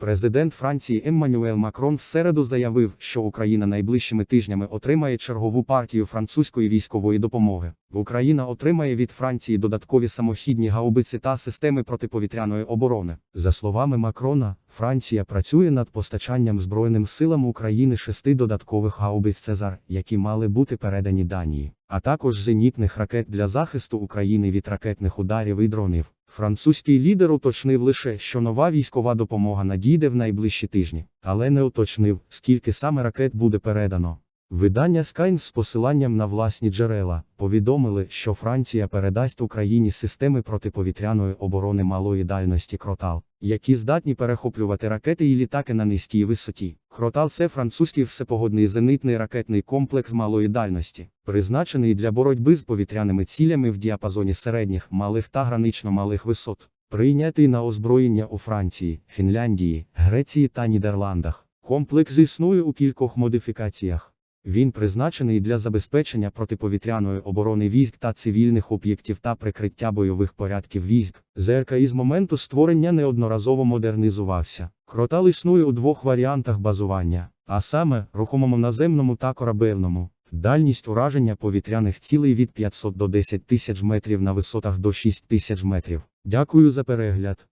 Президент Франції Еммануел Макрон в середу заявив, що Україна найближчими тижнями отримає чергову партію французької військової допомоги. Україна отримає від Франції додаткові самохідні гаубиці та системи протиповітряної оборони. За словами Макрона, Франція працює над постачанням Збройним силам України шести додаткових гаубиць Цезар, які мали бути передані Данії, а також зенітних ракет для захисту України від ракетних ударів і дронів. Французький лідер уточнив лише, що нова військова допомога надійде в найближчі тижні, але не уточнив, скільки саме ракет буде передано. Видання Skynes з посиланням на власні джерела повідомили, що Франція передасть Україні системи протиповітряної оборони малої дальності Кротал, які здатні перехоплювати ракети і літаки на низькій висоті. Кротал це французький всепогодний зенитний ракетний комплекс малої дальності, призначений для боротьби з повітряними цілями в діапазоні середніх, малих та гранично малих висот, прийнятий на озброєння у Франції, Фінляндії, Греції та Нідерландах. Комплекс існує у кількох модифікаціях. Він призначений для забезпечення протиповітряної оборони військ та цивільних об'єктів та прикриття бойових порядків військ. ЗРК із моменту створення неодноразово модернізувався. Кротал існує у двох варіантах базування, а саме рухомому наземному та корабельному. Дальність ураження повітряних цілей від 500 до 10 тисяч метрів на висотах до 6 тисяч метрів. Дякую за перегляд.